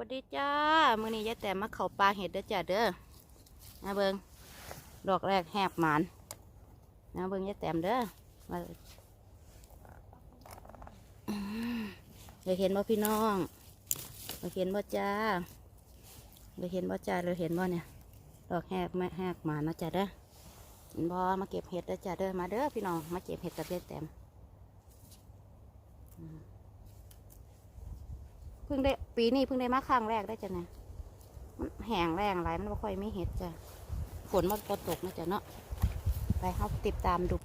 วัสดีจ้า มื้อนี้ยายแต่มาเข้าปลาเห็ดเด้อจ้าเด้อนะเบิงดอกแรกแหบหมานนะเบิงยายแต้มเด้อมาเลยเห็นบ่พี่น้องเลยเห็นบ่จ้าเลยเห็นบ่จ้าเลยเห็นบ่เนี่ย ดอกแหกแม่แหกหมานนะจ้าเด้อเห็นบ่มาเก็บเห็ดเด้อจ้าเด้อมาเด้อพี่น้องมาเก็บเห็ดกับยายแต้ม เพิ่งได้ปีนี้เพิ่งได้มาครั้งแรกได้จ้ะเนี่ยมันแห้งแรงไรมันไม่ค่อยไม่เห็ดจ้ะฝนมันก็ตกนะจ้ะเนาะไปเขาติดตามดู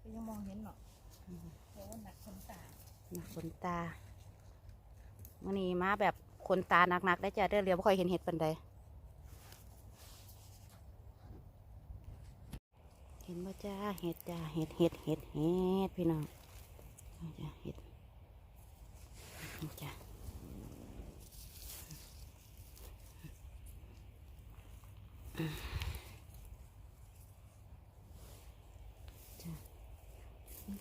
ก็ยังมองเห็นหรอกเพราะว่าหนักคนตานะขนตาวันนี้มาแบบขนตาหนักๆได้จ้ะเด้อเรียวไม่ค่อยเห็นเห็ดปันใดเห็น บ่จ้าเห็ดจ้าเห็ดเห็ดเห็ดเห็ดพี่น้องจ้ะเห็ดนี่จ้ะ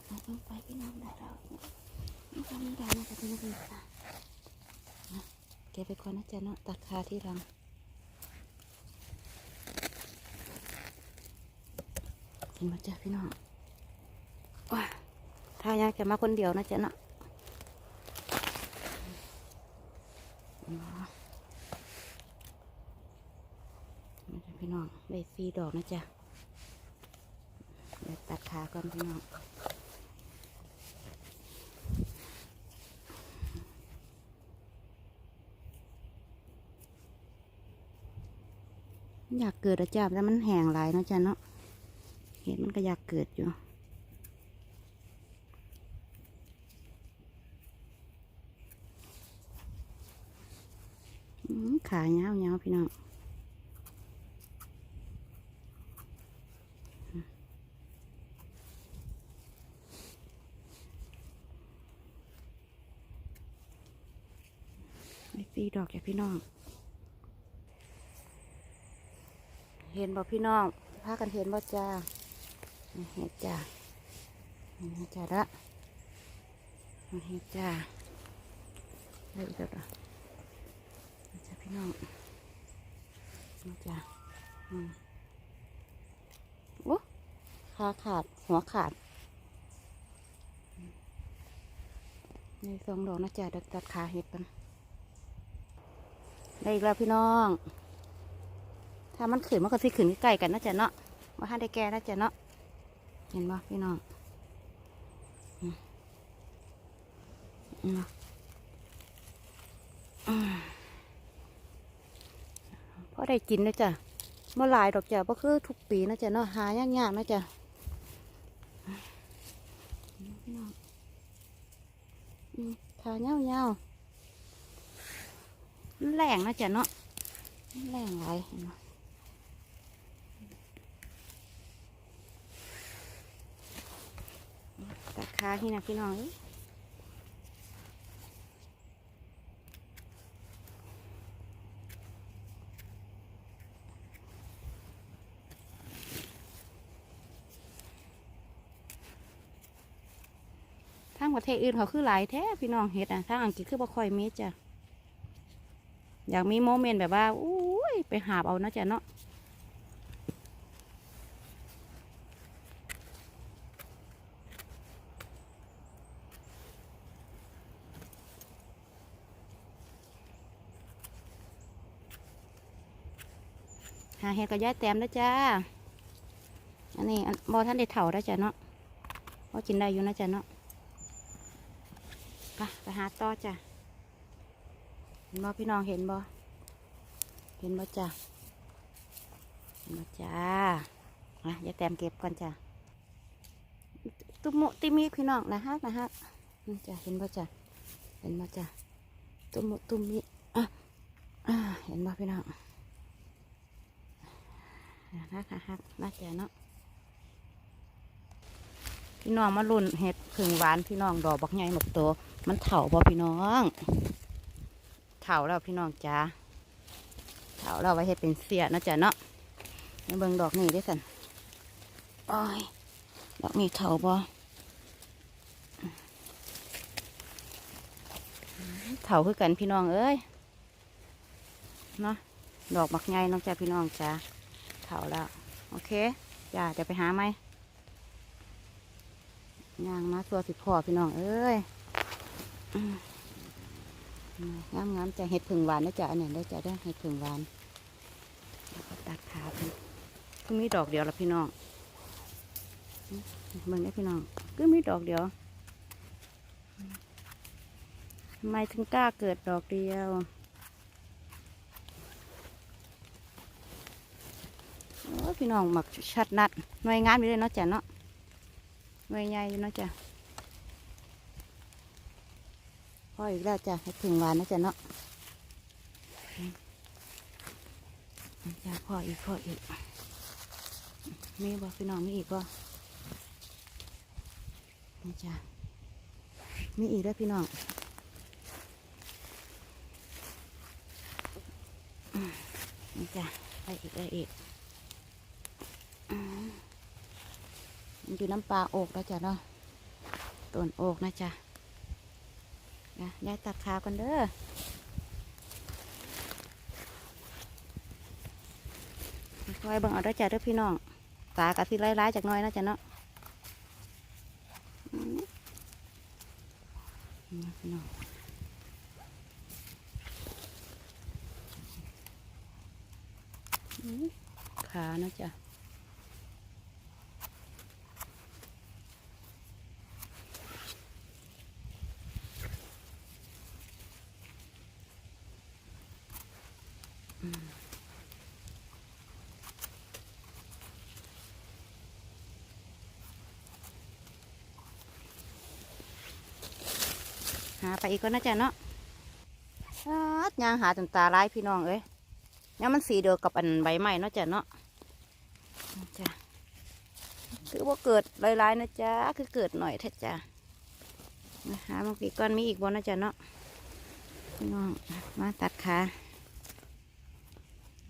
ไปเพิ่งไปพี่น้องได้แล้วนี่ทำไม่ได้นะจ๊ะพี่น้องค่ะนะเก็บไปก่อนนะจ๊ะเนาะตัดคาที่รัง เห็นไหมจ๊ะพี่น้องว้าถ้ายากจะมาคนเดียวนะเจ๊นะนี่จ้ะพี่น้องได้ฟรีดอกนะจ๊ะเดี๋ยวตัดขาก่อนพี่น้องอยากเกิดอะจ้าแต่มันแห้งหลายนะจ้ะเนาะ เห็ดมันก็อยากเกิดอยู่ ขาเงาเงาพี่น้องไอ้ปีดอกแกพี่น้อง เห็นบ่พี่น้องพากันเห็นบ่จ้า เห็นจ้าเห็นจ้าละเห็นจ้าเฮ้ยเดี๋ยวจ้าพี่น้องเห็นจ้าอืมโอ้ขาขาดหัวขาดในสองดอกนะจ้าเด็กตัดขาเห็ดกันได้อีกแล้วพี่น้อง ถ้ามันขืนมันก็สิขืนใกล้กันนะจ๊ะเนาะว่าถ้าได้แก่นะจ๊ะเนาะ เห็นบ่พี่น้องอืมอืมอืมพอได้กินนะจ๊ะเมื่อหลายดอกจ้ะก็คือทุกปีนะจ๊ะเนาะหายากๆนะจ๊ะพี่น้องอืมขาเงาๆแรงนะจ๊ะเนาะแรงไรเห็นไหม ตัดขาที่นะพี่น้องเอ้ยทางประเทศอื่นเขาคือหลายแท้พี่น้องเฮ็ดอะทางอังกฤษคือบ่ค่อยมีจ้ะอยากมีโมเมนต์แบบว่าอุ้ยไปหาบเอานะจ๊ะเนาะาเห็ดกับย่ายแต้มนะจ้า อันนี้บอท่านได้เถ่าได้จ้ะเนาะพอกินได้อยู่นะจ้ะเนาะไปไปหาต่อจ้ะเห็นบอพี่น้องเห็นบอเห็นบอจ้ะเห็นบอจ้าอะย่ายแต้มเก็บก่อนจ้ะตุมุติมีพี่น้องนะฮะนะฮะจ้ะเห็นบอจ้ะเห็นบอจ้ะตุมุตุมิอะอะเห็นบอพี่น้อง นะคะฮักน่าจะเนาะพี่น้องมาลุ่นเห็ดผึ่งหวานพี่น้องดอกบักใหญ่หมกโตมันเถาบ่พี่น้องเถาแล้วพี่น้องจ้าเถาแล้วไว้ให้เป็นเสียนะจ๊ะเนาะเบิ่งดอกนี่ได้อสันโอ้ยดอกนี่เถาบ่เถาคือกันพี่น้องเอ้ยเนาะดอกบักใหญ่น้องจ้าพี่น้องจ้า เถาแล้ว โอเคจ้าเดี๋ยวไปหาไหมย่างมาตัวสิพ่อพี่น้อง เอ้ยงามงามจะเห็ดผึ่งหวานนะจ๊ะอันนี้ได้จะได้เห็ดผึ่งหวานแล้วก็ตัดขาเพิ่นคือมีดอกเดียวละพี่น้องอืมเบิ่งได้พี่น้องคือมีดอกเดียวทำไมถึงกล้าเกิดดอกเดียวโอ้ย พี่น้องหมักชัดนัดหน่วยงานอยู่เลยเนาะจ๊ะเนาะหน่วยใหญ่อยู่เนาะจ๊ะพ่ออีกแล้วจ้ะให้ถึงวานนะจ๊ะเนาะจ้ะพ่ออีกพ่ออีกมีบ่พี่น้องมีอีกบ่นี่จ้ะมีอีกแล้วพี่น้องมนี่จ้ะได้อีกได้อีกอืมมัน อยู่น้ำปลาโอกแล้วจ้ะเนาะต้นโอกนะจ้ะนะยายตัดขากันเด้อคอยบิ่งเอาด้จ้ะเด้อพี่น้อง ตากะสิไล่ๆจากน้อยนะจ๊ะเนาะพี่น้องขานะจ๊ะาไปอีกก็น่าจะเนาะอาดยางหาจนตาลายพี่น้องเอ้ยนี่มันสีเดียวกับอันใบไม้เนาะจ้ะเนาะจ้ะคือว่าเกิดลายๆนะจ๊ะคือเกิดหน่อยแท้จ้ะนะหาบางปีก้อนมีอีกบนนะจ๊ะเนาะพี่น้องมาตัดขา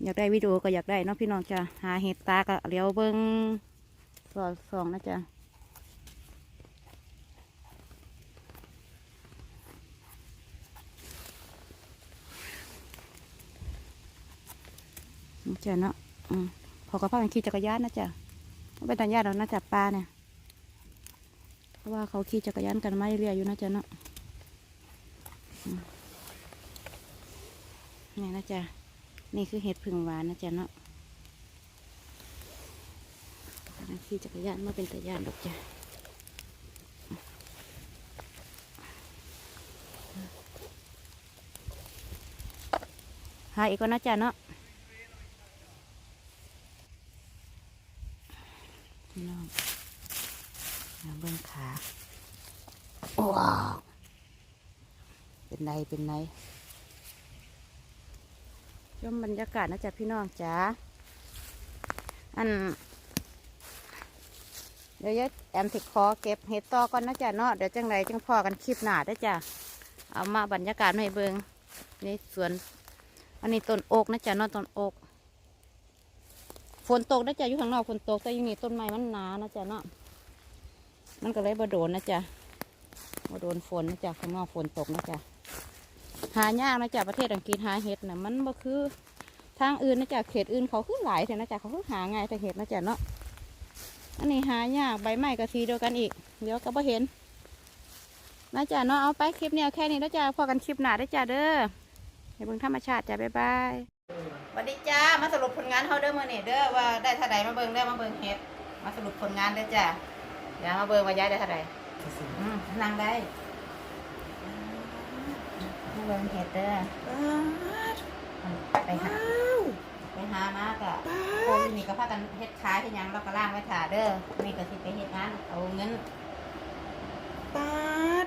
อยากได้วิดีโอก็อยากได้เนาะพี่น้องจ้ะหาเห็ดตาก็เลี้ยวเบิ้งสอดส่องนะจ๊ะ เจ้ะเนาะอืมพอกับพ่อกันขี่จักรยานนะจ๊ะไม่เป็นตาญาติเรานะจ๊ะป้าเนี่ย เพราะว่าเขาขี่จักรยานกันมาเรื่อยๆอยู่นะจ๊ะเนาะนี่นะจ๊ะนี่คือเห็ดผึ่งหวานนะจ๊ะเนาะขี่จักรยานมาเป็นตาญาติดอกจ้ะหาอีกก็นะจ๊ะเนาะ พี่น้องมา เบิ้องขาว้าวเป็นไรเป็นไรชมบรรยากาศนะจ๊ะพี่น้องจ๋าอัน เดี๋ยวยายแอมสิขอเก็บเห็ดต่อก่อนนะจ๊ะเนาะเดี๋ยวจังไรจังพอกันคลิปหนาได้จ้ะเอามาบรรยากาศให้เบิงนี่สวน อันนี้ต้นโอกนะจ๊ะเนาะต้นโอกฝนตกนะจ๊ะอยู่ข้างนอกฝนตกแต่ยังนี่ต้นไม้มันหนานะจ๊ะเนาะ มันก็เลยบ่โดนนะจ๊ะบ่โดนฝนนะจ๊ะข้างนอกฝนตกนะจ๊ะหายากนะจ๊ะประเทศอังกฤษหาเห็ดนะมันบ่คือทางอื่นนะจ๊ะเขตอื่นเขาคือหลายเถอะนะจ๊ะเขาคือหาง่ายแต่เห็ดนะจ๊ะเนาะอันนี้หายากใบไม้ก็สีเดียวกันอีก เดี๋ยวก็บ่เห็นนะจ๊ะเนาะเอาไปคลิปเนี้เอาแค่นี้แล้วจ้ะพอกันคลิปหน้าได้จ้ะเด้อให้เบิ่งธรรมชาติจ้ะบ๊ายบายสวัสดีจ้ามาสรุปผลงานเฮาเด้อมื้อนี้เด้อว่าได้เท่าใดมาเบิ่งเด้อมาเบิ่งเฮ็ดมาสรุปผลงานเด้อจ้า เดี๋ยวมาเบิ่งว่าย้ายได้เท่าใดอืมนั่งได้มาเบิ่งเฮ็ดเด้อไปหาไปหามากะโควิดนี่ก็พากันเฮ็ดขายเฮ็ดหยังเราก็ล่างไว้ถ่าเด้อนี่ก็สิไปเฮ็ดงานเอาเงินปาด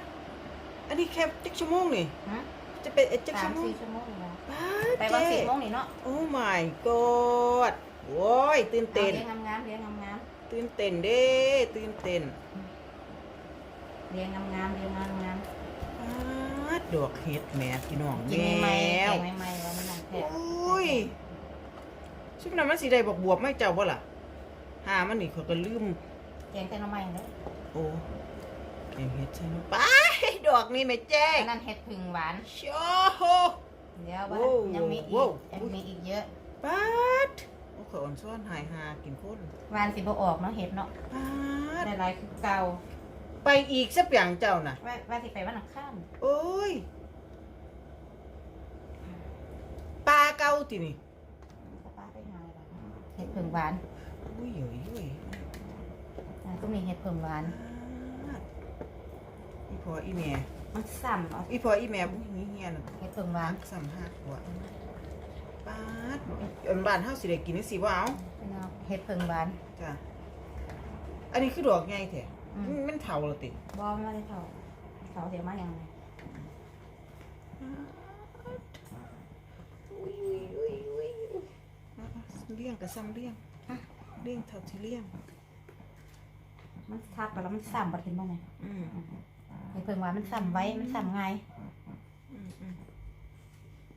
อันนี้แค่จักชั่วโมงนี่ฮะจะเป็นเอ็ดจักสาชั่มวโมงสี่ชั่วโมงนี่นะปาดไปวันเจ๊สิบโมงนี่เนาะโอ้ my god โว้ยตื่นเอาเต้นเลี้ยงงามๆเลี้ยงงาม ตื่นเต้นเด้ตื่นเต้นๆเลี้ยงงามๆเลี้ยงงามๆปาดดอกเห็ดแหม่พี่น้องกินใหม่แมๆวแกงใหม่ๆแล้วมันนั่งแทะโอ้ยซุปน้ำมันสีได้บอกบวบไม่เจ้าบ่ล่ะหามันนี่เขาก็ลืม แกงแต่หน้ำไม้เลยโอ้แกงเห็ดใช่ไหมไปดอกนี่แม่แจ้งอันนั้นเห็ดพึ่งหวานโอ้โหเดี๋ยวว่าโว้วยังมีอีโว้กวยังมีอีกเยอะ ปัด โอ้เขาอ่อนซ้อนหายหากินคนหวานสิบ่ออกเนาะเห็ดเนาะปัดหลายๆคือเก่าไปอีกสักอย่างเจ้าน่ะ ว่าว่าสิไปวันอังคารโอ้ยปลาเก่าตินี่ป้าไปหาอะไรบ้างเห็ดพึ่งหวานอุ้ยเฮ้ยเฮ้ยอ่าก็มีเห็ดพึ่งหวานปัดอีพออีแม่มันซ้ำเอาอีพออีแม่อุ้ยนี่เฮียน่ะเห็ดพึ่งหวานสามหักหัว ป้าดอันบ้านเฮาสิได้กินจังซี่ว่าเอาพี่น้องเห็ดพึ่งหวานจ้ะอันนี้คือดอกใหญ่แท้อืมมันมันเฒ่าแล้วติบอมมาเลยเขาเขาเดี๋ยวมาอย่างไรอุ้ยอุ้ยอุ้ยอุ้ยอุ้ยอะอะเลี้ยงก็ซ้ำเลี้ยงเลี้ยงเท่าที่เลี้ยงมันทับไปแล้วมันซ้ำบัดขึ้นมาไงอืมเห็ดพึ่งหวานมันซ้ำไว้มันซ้ำไงอืมอืม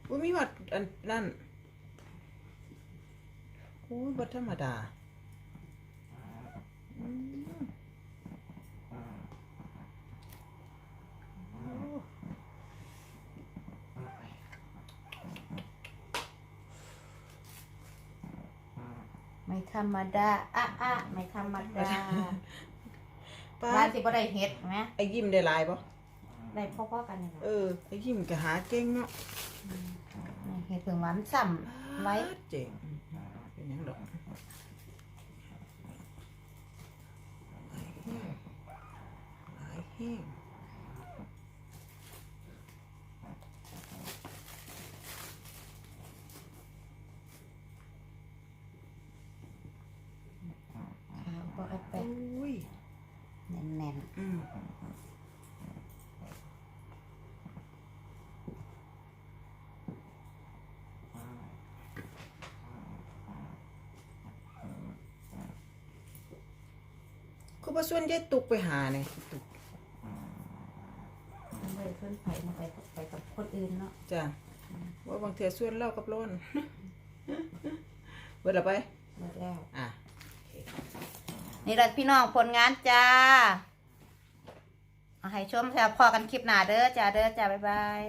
อุ้ยมีวัดอันนั่น อุ้ยบ่ธรรมดาอืมโอ้ไม่ธรรมดาอะอะไม่ธรรมดาป้าบ้านดสิบ่ได้เห็ดไหมไอ้ยิ้มได้หลายปะได้พ่อๆกันนี่แหละเออไอ้ยิ้มก็หาเก่งเนาะเห็ดพึ่งหวานมันซ้ำไว้เจ๋งเป็นหยังดอก หลายแห้งขาวก็เอาไปอุ้ยแน่นอืมคือว่าส่วนยายตุกไปหาเนี่ยตุก ๆมันเลยขึ้นไปมาไปไปกับคนอื่นเนาะจ้ะว่าบางเทีส่วนเล่ากับร้อนเบิดละไปหมดแล้วอะนี่แหละพี่น้องผลงานจ้าเอาให้ชมแถวพอกันคลิปหน้าเด้อจ้าเด้อจ้าบ๊ายบาย